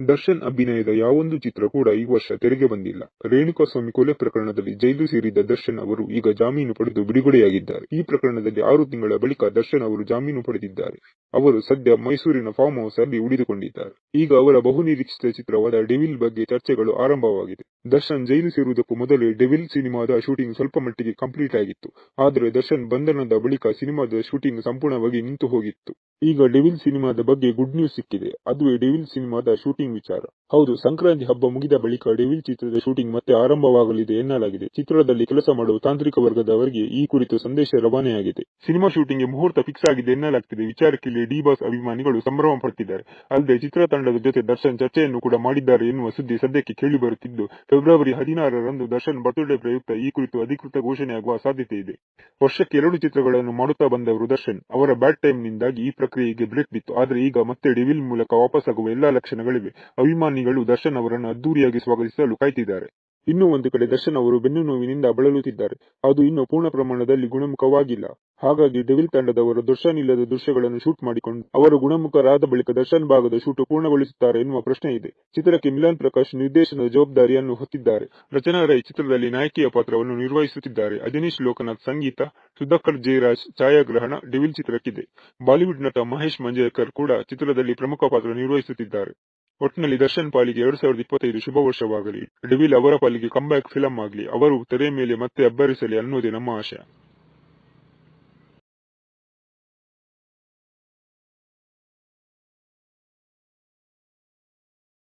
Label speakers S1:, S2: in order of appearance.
S1: ದರ್ಶನ್ ಅಭಿನಯದ ಯಾವೊಂದು ಚಿತ್ರ ಕೂಡ ಈ ವರ್ಷ ತೆರೆಗೆ ಬಂದಿಲ್ಲ. ರೇಣುಕಾಸ್ವಾಮಿ ಕೊಲೆ ಪ್ರಕರಣದಲ್ಲಿ ಜೈಲು ಸೇರಿದ್ದ ದರ್ಶನ್ ಅವರು ಈಗ ಜಾಮೀನು ಪಡೆದು ಬಿಡುಗಡೆಯಾಗಿದ್ದಾರೆ. ಈ ಪ್ರಕರಣದಲ್ಲಿ ಆರು ತಿಂಗಳ ಬಳಿಕ ದರ್ಶನ್ ಅವರು ಜಾಮೀನು ಪಡೆದಿದ್ದಾರೆ. ಅವರು ಸದ್ಯ ಮೈಸೂರಿನ ಫಾರ್ಮ್ ಹೌಸ್ ಅಲ್ಲಿ ಉಳಿದುಕೊಂಡಿದ್ದಾರೆ. ಈಗ ಅವರ ಬಹುನಿರೀಕ್ಷಿತ ಚಿತ್ರವಾದ ಡೆವಿಲ್ ಬಗ್ಗೆ ಚರ್ಚೆಗಳು ಆರಂಭವಾಗಿದೆ. ದರ್ಶನ್ ಜೈಲು ಸೇರುವುದಕ್ಕೂ ಮೊದಲೇ ಡೆವಿಲ್ ಸಿನಿಮಾದ ಶೂಟಿಂಗ್ ಸ್ವಲ್ಪ ಮಟ್ಟಿಗೆ ಕಂಪ್ಲೀಟ್ ಆಗಿತ್ತು ಆದರೆ ದರ್ಶನ್ ಬಂಧನದ ಬಳಿಕ ಸಿನಿಮಾದ ಶೂಟಿಂಗ್ ಸಂಪೂರ್ಣವಾಗಿ ನಿಂತು ಹೋಗಿತ್ತು ಈಗ ಡೆವಿಲ್ ಸಿನಿಮಾದ ಬಗ್ಗೆ ಗುಡ್ ನ್ಯೂಸ್ ಸಿಕ್ಕಿದೆ. ಅದುವೇ ಡೆವಿಲ್ ಸಿನಿಮಾದ ಶೂಟಿಂಗ್ ವಿಚಾರ. ಹೌದು, ಸಂಕ್ರಾಂತಿ ಹಬ್ಬ ಮುಗಿದ ಬಳಿಕ ಡೆವಿಲ್ ಚಿತ್ರದ ಶೂಟಿಂಗ್ ಮತ್ತೆ ಆರಂಭವಾಗಲಿದೆ ಎನ್ನಲಾಗಿದೆ. ಚಿತ್ರದಲ್ಲಿ ಕೆಲಸ ಮಾಡುವ ತಾಂತ್ರಿಕ ವರ್ಗದವರಿಗೆ ಈ ಕುರಿತು ಸಂದೇಶ ರವಾನೆಯಾಗಿದೆ. ಸಿನಿಮಾ ಶೂಟಿಂಗ್ಗೆ ಮುಹೂರ್ತ ಫಿಕ್ಸ್ ಆಗಿದೆ ಎನ್ನಲಾಗ್ತಿದೆ. ವಿಚಾರಕ್ಕಿಲ್ಲಿ ಡಿ ಬಾಸ್ ಅಭಿಮಾನಿಗಳು ಸಂಭ್ರಮ ಪಡ್ತಿದ್ದಾರೆ ಅಲ್ಲದೆ ಚಿತ್ರತಂಡದ ಜೊತೆ ದರ್ಶನ್ ಚರ್ಚೆಯನ್ನು ಕೂಡ ಮಾಡಿದ್ದಾರೆ ಎನ್ನುವ ಸುದ್ದಿ ಸದ್ಯಕ್ಕೆ ಕೇಳಿ ಬರುತ್ತಿದ್ದು ಫೆಬ್ರವರಿ ಹದಿನಾರರಂದು ದರ್ಶನ್ ಬರ್ತ್ಡೇ ಪ್ರಯುಕ್ತ ಈ ಕುರಿತು ಅಧಿಕೃತ ಘೋಷಣೆಯಾಗುವ ಸಾಧ್ಯತೆ ಇದೆ. ವರ್ಷಕ್ಕೆ ಎರಡು ಚಿತ್ರಗಳನ್ನು ಮಾಡುತ್ತಾ ಬಂದವರು ದರ್ಶನ್. ಅವರ ಬ್ಯಾಡ್ ಟೈಮ್ ನಿಂದಾಗಿ ಈ ಪ್ರಕ್ರಿಯೆಗೆ ಬ್ರೇಕ್ ಬಿತ್ತು. ಆದರೆ ಈಗ ಮತ್ತೆ ಡಿವಿಲ್ ಮೂಲಕ ವಾಪಸ್ಸಾಗುವ ಎಲ್ಲಾ ಲಕ್ಷಣಗಳಿವೆ. ಅಭಿಮಾನಿಗಳು ದರ್ಶನ್ ಅವರನ್ನು ಅದ್ದೂರಿಯಾಗಿ ಸ್ವಾಗತಿಸಲು ಕಾಯ್ತಿದ್ದಾರೆ. ಇನ್ನೂ ಒಂದು ಕಡೆ ದರ್ಶನ್ ಅವರು ಬೆನ್ನು ನೋವಿನಿಂದ ಬಳಲುತ್ತಿದ್ದಾರೆ. ಅದು ಇನ್ನೂ ಪೂರ್ಣ ಪ್ರಮಾಣದಲ್ಲಿ ಗುಣಮುಖವಾಗಿಲ್ಲ. ಹಾಗಾಗಿ ಡೆವಿಲ್ ತಂಡದವರು ದರ್ಶನ್ ಇಲ್ಲದ ದೃಶ್ಯಗಳನ್ನು ಶೂಟ್ ಮಾಡಿಕೊಂಡು ಅವರು ಗುಣಮುಖರಾದ ಬಳಿಕ ದರ್ಶನ್ ಭಾಗದ ಶೂಟ್ ಪೂರ್ಣಗೊಳಿಸುತ್ತಾರೆ ಎನ್ನುವ ಪ್ರಶ್ನೆ ಇದೆ. ಚಿತ್ರಕ್ಕೆ ಮಿಲನ್ ಪ್ರಕಾಶ್ ನಿರ್ದೇಶನದ ಜವಾಬ್ದಾರಿಯನ್ನು ಹೊತ್ತಿದ್ದಾರೆ. ರಚನಾ ರೈ ಚಿತ್ರದಲ್ಲಿ ನಾಯಕಿಯ ಪಾತ್ರವನ್ನು ನಿರ್ವಹಿಸುತ್ತಿದ್ದಾರೆ. ಅಜನೀಶ್ ಲೋಕನಾಥ್ ಸಂಗೀತ, ಸುಧಾಕರ್ ಜಯರಾಜ್ ಛಾಯಾಗ್ರಹಣ, ಡೆವಿಲ್ ಚಿತ್ರಕ್ಕಿದೆ. ಬಾಲಿವುಡ್ ನಟ ಮಹೇಶ್ ಮಂಜೇಕರ್ ಕೂಡ ಚಿತ್ರದಲ್ಲಿ ಪ್ರಮುಖ ಪಾತ್ರ ನಿರ್ವಹಿಸುತ್ತಿದ್ದಾರೆ. ಒಟ್ನಲ್ಲಿ ದರ್ಶನ್ ಪಾಲಿಗೆ ಎರಡ್ ಸಾವಿರದ ಇಪ್ಪತ್ತೈದು ಶುಭ ವರ್ಷವಾಗಲಿ. ಡೆವಿಲ್ ಅವರ ಪಾಲಿಗೆ ಕಂಬ್ಯಾಕ್ ಫಿಲಂ ಆಗಲಿ. ಅವರು ತೆರೆ ಮೇಲೆ ಮತ್ತೆ ಅಬ್ಬರಿಸಲಿ ಅನ್ನೋದೇ ನಮ್ಮ ಆಶಯ